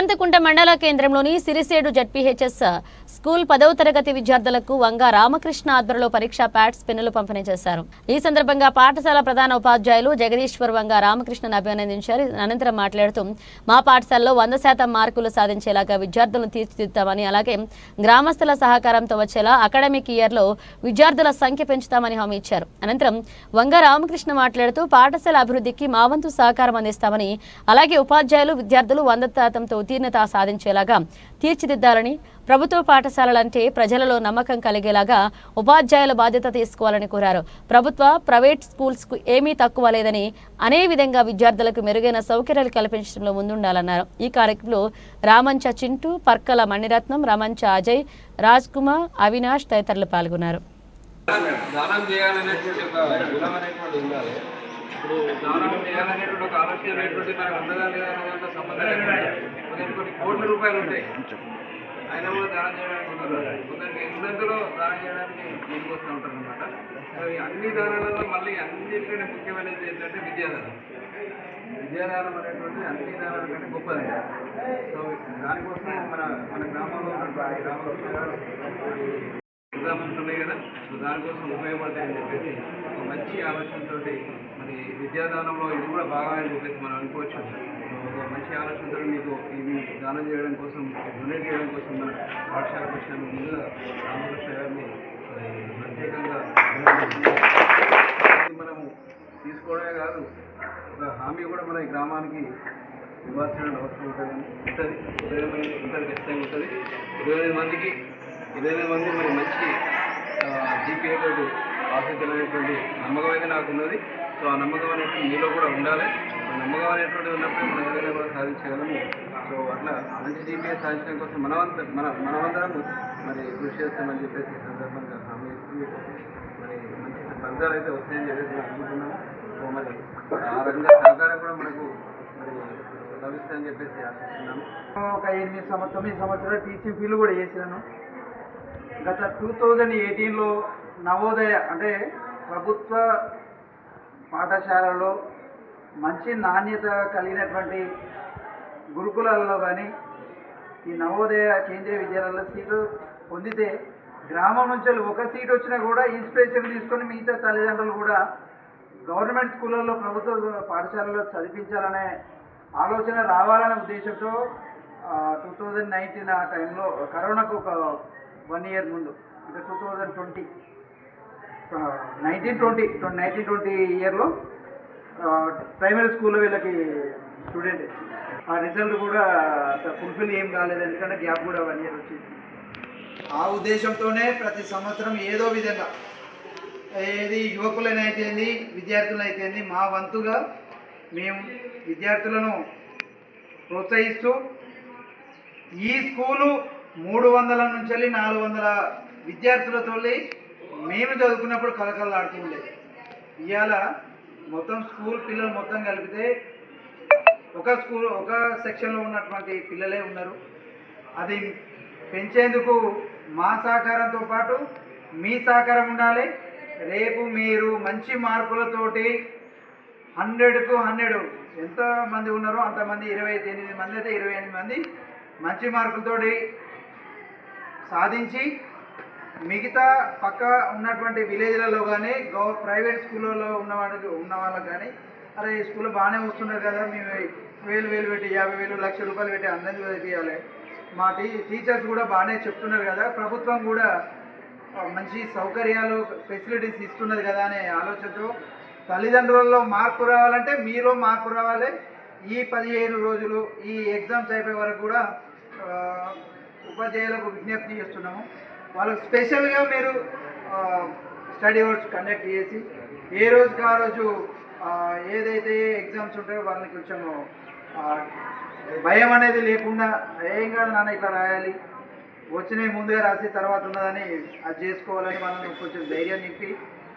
ఇల్లంతకుంట మండల కేంద్రంలోని Sirisedu ZPHS school పదవ తరగతి విద్యార్థులకు వంగ రామకృష్ణ ఆధ్వర్యంలో పరీక్షా ప్యాడ్స్ పెన్నులు పంపిణీ చేశారు. ఈ సందర్భంగా పాఠశాల ప్రధాన ఉపాధ్యాయులు జగదీశ్వర్ వంగ రామకృష్ణను అభినందించారు. అనంతరం మాట్లాడుతూ మా పాఠశాలలో వంద శాతం మార్కులు సాధించేలాగా విద్యార్థులను తీర్చిదిద్దామని అలాగే గ్రామస్తుల సహకారంతో వచ్చేలా అకాడమిక్ ఇయర్లో విద్యార్థుల సంఖ్య పెంచుతామని హామీ ఇచ్చారు. అనంతరం వంగ రామకృష్ణ మాట్లాడుతూ పాఠశాల అభివృద్ధికి మా వంతు సహకారం అందిస్తామని అలాగే ఉపాధ్యాయులు విద్యార్థులు వంద శాతంతో ఉత్తీర్ణత సాధించేలాగా తీర్చిదిద్దాలని ప్రభుత్వ పాఠశాల పాఠశాలలంటే ప్రజలలో నమ్మకం కలిగేలాగా ఉపాధ్యాయుల బాధ్యత తీసుకోవాలని కోరారు. ప్రభుత్వ ప్రైవేట్ స్కూల్స్కు ఏమీ తక్కువ లేదని అనే విధంగా విద్యార్థులకు మెరుగైన సౌకర్యాలు కల్పించడంలో ముందుండాలన్నారు. ఈ కార్యక్రమంలో రామంచ చింటూ పర్కల మణిరత్నం రామంచ అజయ్ రాజ్ కుమార్ అవినాష్ తదితరులు పాల్గొన్నారు. దానం చేయాలనేటువంటి ఒక గుణం అనేటువంటి ఉండాలి. దానం చేయాలనేటువంటి ఒక ఆలోచన అనేటువంటి మనకు అందదా లేదా అనేటువంటి సంబంధం లేకుండా కొందరికి కొన్ని కోట్ల రూపాయలు ఉంటాయి. అయినా కూడా దానం చేయడానికి ఉండదు కొందరికి ఉన్నంతలో దానం చేయడానికి ముందుకు వస్తూ ఉంటారు అనమాట అన్ని దానాలలో మళ్ళీ అన్నింటికంటే ముఖ్యమైనది ఏంటంటే విద్యాదానం. విద్యాదానం అనేటువంటి అన్ని దానాల కంటే గొప్పది. సో దానికోసం మన మన గ్రామంలో ఉన్నటువంటి రామకృష్ణ ఎగ్జామ్స్ ఉన్నాయి కదా. సో దానికోసం ఉపయోగపడతాయని చెప్పేసి ఒక మంచి ఆలోచనతోటి మరి విద్యాదానంలో ఇది కూడా బాగా అని చెప్పేసి మనం అనుకోవచ్చు. ఒక మంచి ఆలోచనతో మీకు ఇది దానం చేయడం కోసం డొనేట్ చేయడం కోసం మన పాఠశాలకు వచ్చిన ముందుగా రామకృష్ణ గారిని ప్రత్యేకంగా మనము తీసుకోవడమే కాదు ఒక హామీ కూడా మన గ్రామానికి ఇవ్వాల్సిన అవసరం ఉంటుంది. ఉంటుంది. ఇరవై మంది ఉంటుంది ఖచ్చితంగా ఉంటుంది. ఇరవై మందికి ఇరవై మంది మరి మంచి జీపీఏ తోటి ఆసక్తులు అనేటువంటి నమ్మకం అయితే నాకు ఉన్నది. సో ఆ నమ్మకం అనేటువంటి మీలో కూడా ఉండాలి. నమ్మకం అనేటువంటి ఉన్నప్పుడు మనం ఏదైనా కూడా సాధించగలము. సో అట్లా మంచి జీపీఏ సాధించడం కోసం మనమంత మన మనమందరం మరి కృషి చేస్తామని చెప్పేసి సందర్భంగా హామీ మరి మంచి ఫలితాలు అయితే వస్తాయని చెప్పేసి అనుకుంటున్నాము సో మరి ఆ రకంగా సహకారం కూడా మనకు మరి లభిస్తాయని చెప్పేసి ఆశిస్తున్నాను. ఒక ఎనిమిది సంవత్సరం తొమ్మిది సంవత్సరాలు టీచింగ్ ఫీల్డ్ కూడా చేసినాను గత టూ థౌజండ్ ఎయిటీన్లో నవోదయ అంటే ప్రభుత్వ పాఠశాలలో మంచి నాణ్యత కలిగినటువంటి గురుకులాల్లో కానీ ఈ నవోదయ కేంద్రీయ విద్యాలయాల్లో సీటు పొందితే గ్రామం నుంచి ఒక సీట్ వచ్చినా కూడా ఇన్స్పిరేషన్ తీసుకొని మిగతా తల్లిదండ్రులు కూడా గవర్నమెంట్ స్కూళ్ళల్లో ప్రభుత్వ పాఠశాలలో చదివించాలనే ఆలోచన రావాలనే ఉద్దేశంతో టూ థౌజండ్ నైన్టీన్ ఆ టైంలో కరోనాకు ఒక వన్ ఇయర్ ముందు. అంటే two thousand twenty nineteen twenty nineteen twenty ఇయర్లో ప్రైమరీ స్కూల్లో వీళ్ళకి స్టూడెంట్ ఆ రిజల్ట్ కూడా ఫుల్ఫిల్ ఏం కాలేదు ఎందుకంటే గ్యాప్ కూడా వన్ ఇయర్ వచ్చింది. ఆ ఉద్దేశంతోనే ప్రతి సంవత్సరం ఏదో విధంగా ఏది యువకులనైతేంది విద్యార్థులనైతేంది మా వంతుగా మేము విద్యార్థులను ప్రోత్సహిస్తూ ఈ స్కూలు మూడు వందల నుంచి వెళ్ళి నాలుగు వందల విద్యార్థులతో మేము చదువుకున్నప్పుడు కలకలలాడుతూ ఉండేది ఇవాళ మొత్తం స్కూల్ పిల్లలు మొత్తం కలిపితే ఒక స్కూల్ ఒక సెక్షన్లో ఉన్నటువంటి పిల్లలే ఉన్నారు. అది పెంచేందుకు మా సహకారంతో పాటు మీ సహకారం ఉండాలి. రేపు మీరు మంచి మార్కులతోటి హండ్రెడ్కు హండ్రెడ్ ఎంత మంది ఉన్నారో అంతమంది ఇరవై ఎనిమిది మంది అయితే ఇరవై ఎనిమిది మంది మంచి మార్కులతోటి సాధించి మిగతా పక్క ఉన్నటువంటి విలేజ్లలో కానీ గవ ప్రైవేట్ స్కూళ్ళలో ఉన్న వాళ్ళకి ఉన్న వాళ్ళకి కానీ అరే ఈ స్కూల్లో బాగానే వస్తున్నారు కదా మేము వేలు వేలు పెట్టి యాభై వేలు లక్ష రూపాయలు పెట్టి అందరినీ చదివించాలి మా టీ టీచర్స్ కూడా బాగానే చెప్తున్నారు కదా ప్రభుత్వం కూడా మంచి సౌకర్యాలు ఫెసిలిటీస్ ఇస్తున్నది కదా అనే ఆలోచనతో తల్లిదండ్రులలో మార్పు రావాలంటే మీలో మార్పు రావాలి. ఈ పదిహేను రోజులు ఈ ఎగ్జామ్స్ అయిపోయే వరకు కూడా ఉపాధ్యాయులకు విజ్ఞప్తి చేస్తున్నాము. వాళ్ళకు స్పెషల్గా మీరు స్టడీ అవర్స్ కండక్ట్ చేసి ఏ రోజుకి ఆ రోజు ఏదైతే ఎగ్జామ్స్ ఉంటాయో వాళ్ళని కొంచెం భయం అనేది లేకుండా ఏం కాదు నాన్న ఇట్లా రాయాలి. వచ్చినవి ముందుగా రాసి తర్వాత ఉన్నదని అది చేసుకోవాలని మనం కొంచెం ధైర్యం నింపి